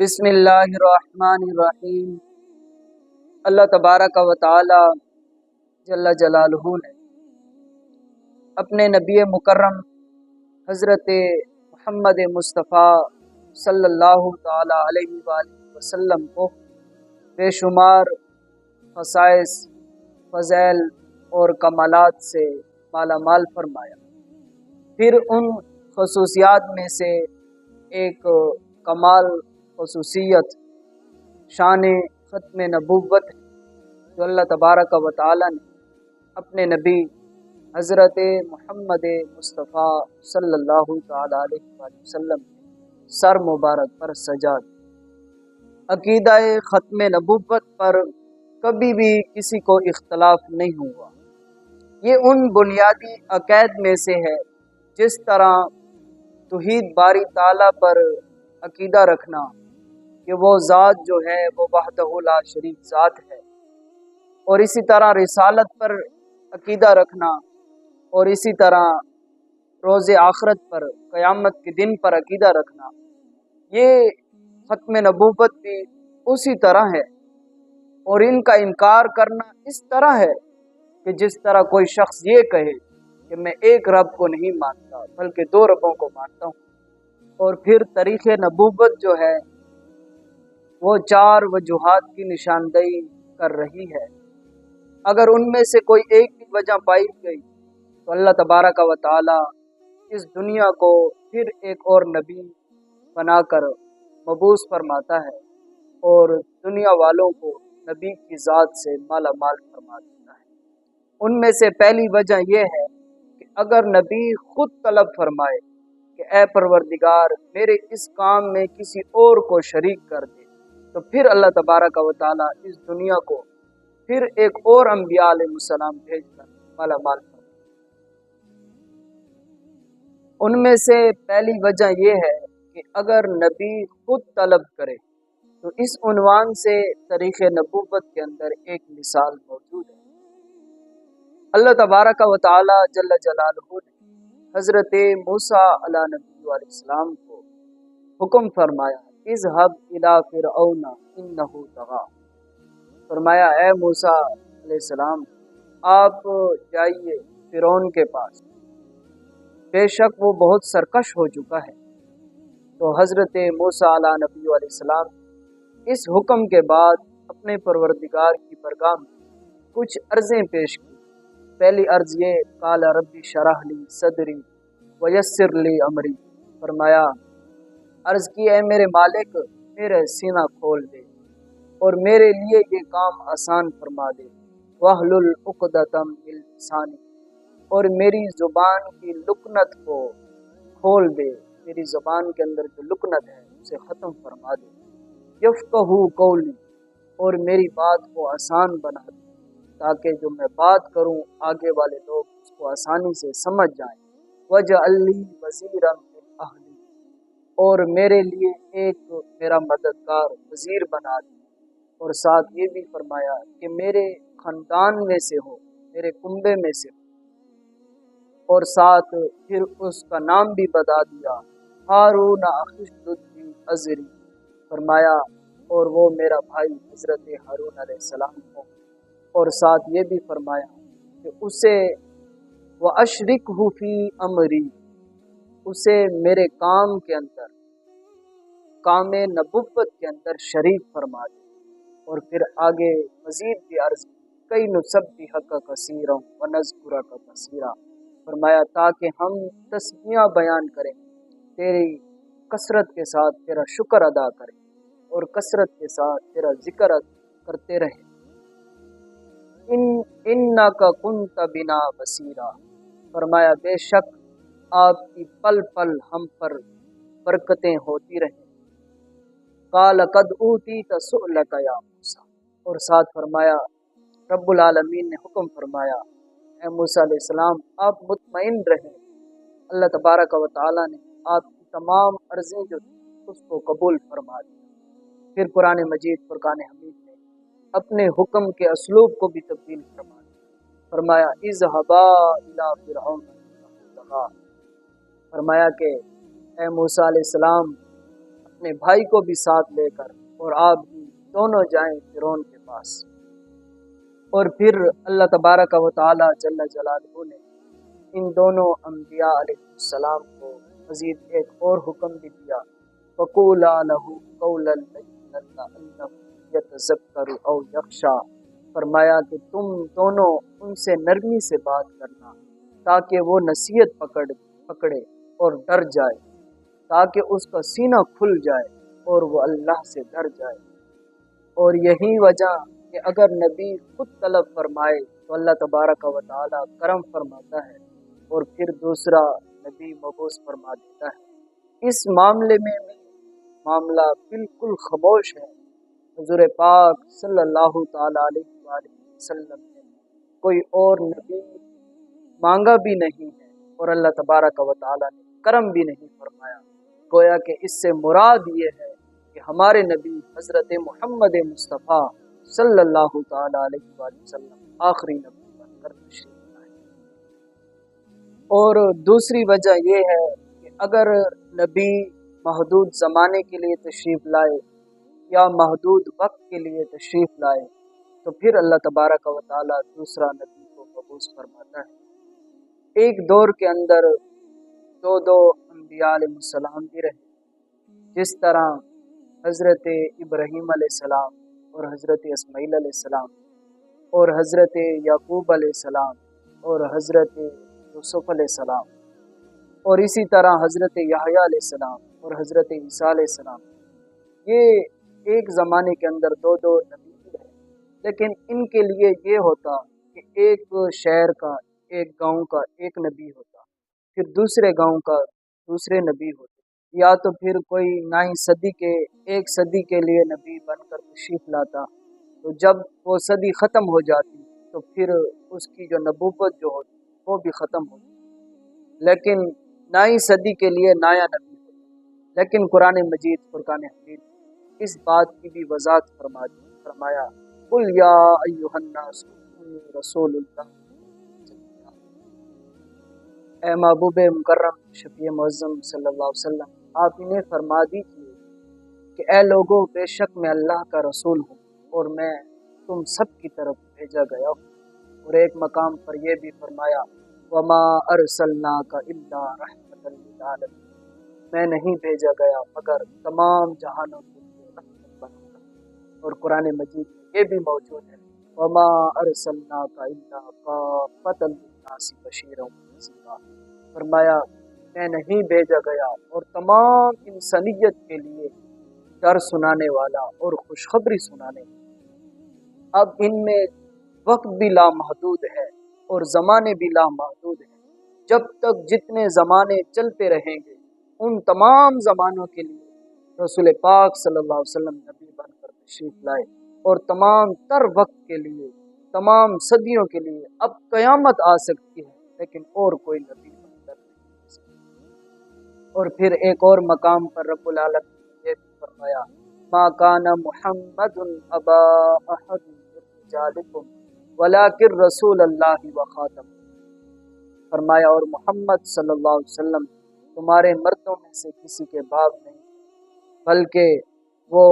بسم اللہ الرحمن الرحیم۔ اللہ تبارک و تعالی جل جلالہ نے اپنے نبی مکرم حضرت محمد مصطفیٰ صلی اللہ تعالی علیہ وآلہ وسلم کو بے شمار خصائص فضیل اور کمالات سے مالا مال فرمایا۔ پھر ان خصوصیات میں سے ایک کمال خصوصیت، شان ختم نبوت جو اللہ تبارک و تعالی نے اپنے نبی حضرت محمد مصطفیٰ صلی اللہ تعالی علیہ وسلم سر مبارک پر سجا عقیدہ ختم نبوت پر کبھی بھی کسی کو اختلاف نہیں ہوا۔ یہ ان بنیادی عقائد میں سے ہے جس طرح توحید باری تعالیٰ پر عقیدہ رکھنا کہ وہ ذات جو ہے، وہ وحدہ لا شریف ذات ہے۔ اور اسی طرح رسالت پر عقیدہ رکھنا، اور اسی طرح روز آخرت پر، قیامت کے دن پر عقیدہ رکھنا۔ یہ ختم نبوت بھی اسی طرح ہے۔ اور ان کا انکار کرنا اس طرح ہے کہ جس طرح کوئی شخص یہ کہے کہ میں ایک رب کو نہیں مانتا، بلکہ دو ربوں کو مانتا ہوں۔ اور پھر طریق نبوت جو ہے وہ چار وجوہات کی نشاندہی کر رہی ہے۔ اگر ان میں سے کوئی ایک بھی وجہ پائی گئی، تو اللہ تبارہ کا تعالی اس دنیا کو پھر ایک اور نبی بنا کر مبوس فرماتا ہے اور دنیا والوں کو نبی کی ذات سے مالا مال فرما دیتا ہے۔ ان میں سے پہلی وجہ یہ ہے کہ اگر نبی خود طلب فرمائے کہ اے پروردگار، میرے اس کام میں کسی اور کو شریک کر دے تو پھر اللہ تبارک و تعالیٰ اس دنیا کو پھر ایک اور انبیاء علیہ السلام بھیج کر مالا مال ان میں سے پہلی وجہ یہ ہے کہ اگر نبی خود طلب کرے، تو اس عنوان سے تاریخ نبوت کے اندر ایک مثال موجود ہے۔ اللہ تبارک و تعالیٰ جل جلالہ نے حضرت موسیٰ علیہ نبی علیہ السلام کو حکم فرمایا ہے اذهب الى فرعون انه طغى۔ فرمایا، اے موسیٰ علیہ السلام، آپ جائیے فرعون کے پاس۔ بے شک وہ بہت سرکش ہو چکا ہے۔ تو حضرت موسیٰ علیہ نبی علیہ السلام اس حکم کے بعد اپنے پروردگار کی برگاہ میں کچھ عرضیں پیش کی۔ پہلی عرض یہ کالا ربی شرح لی صدری ویسر لی امری۔ فرمایا عرض کی ہے، میرے مالک میرے سینہ کھول دے اور میرے لیے یہ کام آسان فرما دے۔ وحل العقدم السانی اور میری زبان کی لکنت کو کھول دے۔ میری زبان کے اندر جو لکنت ہے، اسے ختم فرما دے۔ یفقہ قولی، اور میری بات کو آسان بنا دے۔ تاکہ جو میں بات کروں، آگے والے لوگ اس کو آسانی سے سمجھ جائیں۔ وجہ علی وزیرم اور میرے لیے ایک میرا مددگار وزیر بنا دی۔ اور ساتھ یہ بھی فرمایا کہ میرے خاندان میں سے ہو، میرے کنبے میں سے ہو۔ اور ساتھ پھر اس کا نام بھی بتا دیا، ہارون الدین عزری فرمایا، اور وہ میرا بھائی حضرت ہارون علیہ السلام ہو۔ اور ساتھ یہ بھی فرمایا کہ اسے وہ اشرک حفی امری اسے میرے کام کے اندر، کام نبوت کے اندر شریک فرما دے۔ اور پھر آگے مزید بھی عرض، کئی نصب بھی حق کثیروں و نذکرہ کا کثیرہ۔ فرمایا، تاکہ ہم تسمیہ بیان کریں، تیری کثرت کے ساتھ تیرا شکر ادا کریں اور کثرت کے ساتھ تیرا ذکر کرتے رہیں۔ ان ان کا کن بنا بصیرہ فرمایا، بے شک آپ کی پل پل ہم پر برکتیں ہوتی رہیں۔ کال قد اوتی یا موسا اور ساتھ فرمایا، رب العالمین نے حکم فرمایا، اے موسیٰ علیہ السلام، آپ مطمئن رہیں۔ اللہ تبارک و تعالیٰ نے آپ کی تمام عرضیں جو اس کو قبول فرما دی پھر قرآن مجید، فرقان حمید نے اپنے حکم کے اسلوب کو بھی تبدیل فرما دیا۔ فرمایا اظہبا فرمایا کہ اے موسیٰ علیہ السلام، اپنے بھائی کو بھی ساتھ لے کر اور آپ بھی دونوں جائیں فرون کے پاس۔ اور پھر اللہ تبارک و تعالی جل جلالہ نے ان دونوں انبیاء علیہ السلام کو مزید ایک اور حکم بھی دیا۔ فقول او یکشا فرمایا کہ تم دونوں ان سے نرمی سے بات کرنا تاکہ وہ نصیحت پکڑ، پکڑے۔ اور ڈر جائے، تاکہ اس کا سینہ کھل جائے اور وہ اللہ سے ڈر جائے۔ اور یہی وجہ کہ اگر نبی خود طلب فرمائے تو اللہ تبارک و تعالی کرم فرماتا ہے اور پھر دوسرا نبی مبوس فرما دیتا ہے۔ اس معاملے میں بھی معاملہ بالکل خاموش ہے۔ حضور پاک صلی اللہ تعالی علیہ وآلہ وسلم نے کوئی اور نبی مانگا بھی نہیں ہے اور اللہ تبارک و تعالی نے کرم بھی نہیں فرمایا۔ گویا کہ اس سے مراد یہ ہے کہ ہمارے نبی حضرت محمد مصطفیٰ صلی اللہ تعالی علیہ وآلہ وسلم آخری نبی بن کر تشریف لائے۔ اور دوسری وجہ یہ ہے کہ اگر نبی محدود زمانے کے لیے تشریف لائے یا محدود وقت کے لیے تشریف لائے، تو پھر اللہ تبارک و تعالی دوسرا نبی کو مبوس فرماتا ہے۔ ایک دور کے اندر دو دو انبیاء علیہ السلام بھی رہے جس طرح حضرت ابراہیم علیہ السلام اور حضرت اسماعیل علیہ السلام اور حضرت یعقوب علیہ السلام اور حضرت یوسف علیہ السلام اور اسی طرح حضرت یحییٰ علیہ السلام اور حضرت عیسیٰ علیہ السلام۔ یہ ایک زمانے کے اندر دو دو نبی رہے لیکن ان کے لیے یہ ہوتا کہ ایک شہر کا، ایک گاؤں کا، ایک نبی ہوتا۔ پھر دوسرے گاؤں کا دوسرے نبی ہوتے۔ یا تو پھر کوئی نئی صدی کے، ایک صدی کے لیے نبی بن کر تشریف لاتا۔ تو جب وہ صدی ختم ہو جاتی، تو پھر اس کی جو نبوت جو ہوتی، وہ بھی ختم ہوتی۔ لیکن نئی صدی کے لیے نیا نبی ہوتا لیکن قرآن مجید، فرقان حمید اس بات کی بھی وضاحت فرما دی فرمایا کل یا رسول اللہ۔ اے محبوب مکرم شفیع معظم صلی اللہ علیہ وسلم، آپ انہیں فرما دیجیے کہ اے لوگوں، بے شک میں اللہ کا رسول ہوں اور میں تم سب کی طرف بھیجا گیا ہوں۔ اور ایک مقام پر یہ بھی فرمایا، وما ارسلنا کا اللہ رحمت للعالمین میں نہیں بھیجا گیا، مگر تمام جہانوں کے لیے رحمت اور قرآن مجید میں یہ بھی موجود ہے، وما ارسلنا کا اللہ کا فتل بشیروں فرمایا، میں نہیں بھیجا گیا اور تمام انسانیت کے لیے ڈر سنانے والا اور خوشخبری سنانے والا۔ اب ان میں وقت بھی لامحدود ہے اور زمانے بھی لامحدود ہیں۔ جب تک جتنے زمانے چلتے رہیں گے، ان تمام زمانوں کے لیے رسول پاک صلی اللہ علیہ وسلم نبی بن کر تشریف لائے۔ اور تمام تر وقت کے لیے، تمام صدیوں کے لیے اب قیامت آ سکتی ہے۔ لیکن اور کوئی نبی اور پھر ایک اور مقام پر رب العالم نے یہ بھی فرمایا، ما کان محمد ابا احد رجالکم، ولکن رسول اللہ و خاتم. فرمایا، اور محمد صلی اللہ علیہ وسلم تمہارے مردوں میں سے کسی کے باپ نہیں، بلکہ وہ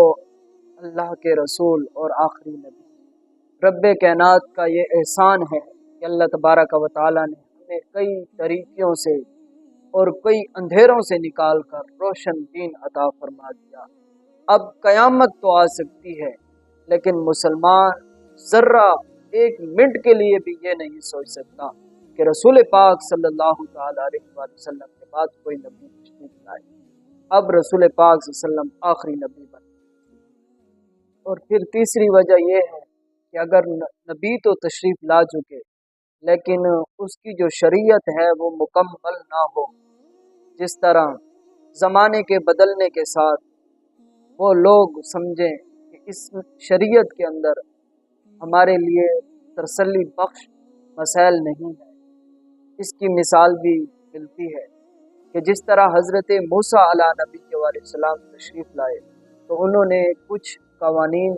اللہ کے رسول اور آخری نبی رب کائنات کا یہ احسان ہے کہ اللہ تبارک و تعالی نے ہمیں کئی طریقوں سے اور کئی اندھیروں سے نکال کر روشن دین عطا فرما دیا۔ اب قیامت تو آ سکتی ہے، لیکن مسلمان ذرہ ایک منٹ کے لیے بھی یہ نہیں سوچ سکتا کہ رسول پاک صلی اللہ تعالی علیہ وسلم کے بعد کوئی نبی تشریف لائے اب رسول پاک صلی اللہ علیہ وسلم آخری نبی بن اور پھر تیسری وجہ یہ ہے کہ اگر نبی تو تشریف لا چکے لیکن اس کی جو شریعت ہے وہ مکمل نہ ہو۔ جس طرح زمانے کے بدلنے کے ساتھ وہ لوگ سمجھیں کہ اس شریعت کے اندر ہمارے لیے ترسلی بخش مسائل نہیں ہے۔ اس کی مثال بھی ملتی ہے کہ جس طرح حضرت موسیٰ علیہ نبی کے علیہ السلام تشریف لائے تو انہوں نے کچھ قوانین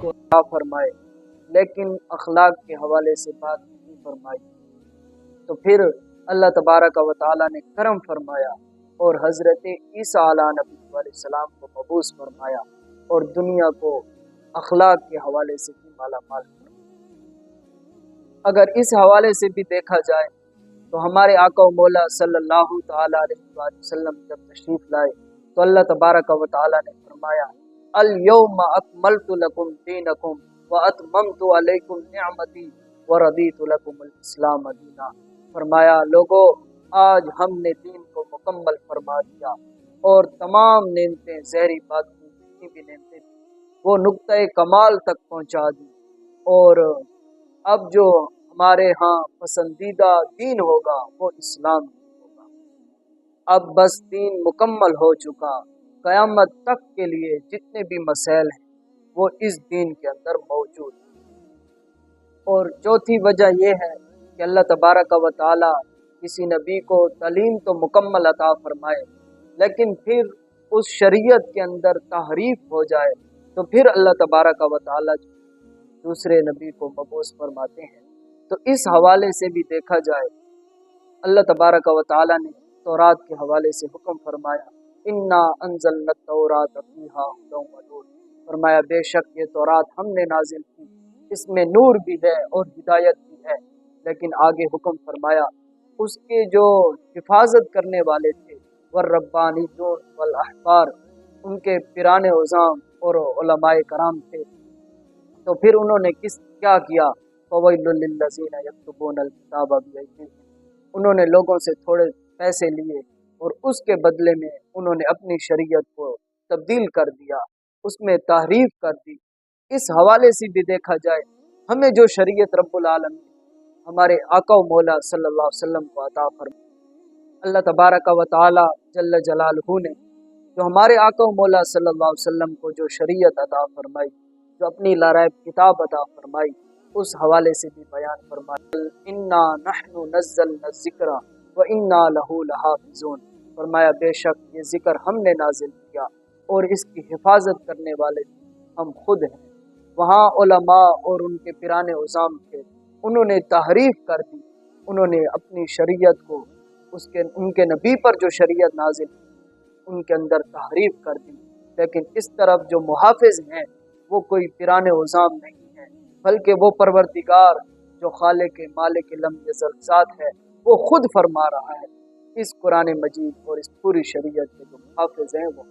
کو فرمائے۔ لیکن اخلاق کے حوالے سے بات نہیں فرمائی۔ تو پھر اللہ تبارک و تعالیٰ نے کرم فرمایا اور حضرت عیسیٰ علیہ نبی علیہ السلام کو مبوس فرمایا اور دنیا کو اخلاق کے حوالے سے بھی مالا مال فرمایا اگر اس حوالے سے بھی دیکھا جائے تو ہمارے آقا و مولا صلی اللہ تعالیٰ علیہ وسلم جب تشریف لائے تو اللہ تبارک و تعالیٰ نے فرمایا الیوم اکملت لکم دینکم و اتممت علیکم نعمتی و رضیت لکم الاسلام فرمایا، لوگو، آج ہم نے دین کو مکمل فرما دیا اور تمام نعمتیں، زہری بات کی جتنی بھی نعمتیں تھیں، وہ نقطۂ کمال تک پہنچا دی۔ اور اب جو ہمارے ہاں پسندیدہ دین ہوگا، وہ اسلام ہوگا۔ اب بس دین مکمل ہو چکا۔ قیامت تک کے لیے جتنے بھی مسائل ہیں وہ اس دین کے اندر موجود اور چوتھی وجہ یہ ہے کہ اللہ تبارک و تعالی کسی نبی کو تعلیم تو مکمل عطا فرمائے، لیکن پھر اس شریعت کے اندر تحریف ہو جائے تو پھر اللہ تبارک و تعالی دوسرے نبی کو مبوس فرماتے ہیں۔ تو اس حوالے سے بھی دیکھا جائے، اللہ تبارک و تعالی نے تورات کے حوالے سے حکم فرمایا، انا انزل تورات فرمایا، بے شک یہ تورات ہم نے نازل کی، اس میں نور بھی ہے اور ہدایت بھی ہے۔ لیکن آگے حکم فرمایا، اس کے جو حفاظت کرنے والے تھے ور ربانی والاحبار، ان کے پیران عظام اور علماء کرام تھے۔ تو پھر انہوں نے کس، کیا کیا؟ فویل للذین یکتبون الکتاب انہوں نے لوگوں سے تھوڑے پیسے لیے اور اس کے بدلے میں انہوں نے اپنی شریعت کو تبدیل کر دیا۔ اس میں تحریف کر دی۔ اس حوالے سے بھی دیکھا جائے، ہمیں جو شریعت رب العالمین، ہمارے آقا و مولا صلی اللہ علیہ وسلم کو عطا فرما اللہ تبارک و تعالی جل جلالہ نے جو ہمارے آقا و مولا صلی اللہ علیہ وسلم کو جو شریعت عطا فرمائی، جو اپنی لارائب کتاب عطا فرمائی، اس حوالے سے بھی بیان فرمائی۔ انا نحن نزلنا الذکر و انا لحافظون۔ فرمایا، بے شک یہ ذکر ہم نے نازل کیا۔ اور اس کی حفاظت کرنے والے ہم خود ہیں۔ وہاں علماء اور ان کے پیرانے عظام تھے۔ انہوں نے تحریف کر دی۔ انہوں نے اپنی شریعت کو، اس کے، ان کے نبی پر جو شریعت نازل ان کے اندر تحریف کر دی۔ لیکن اس طرف جو محافظ ہیں، وہ کوئی پیران وزام نہیں ہیں، بلکہ وہ پروردگار جو خالق کے مالک لمبے ذات ہے، وہ خود فرما رہا ہے۔ اس قرآن مجید اور اس پوری شریعت کے جو محافظ ہیں، وہ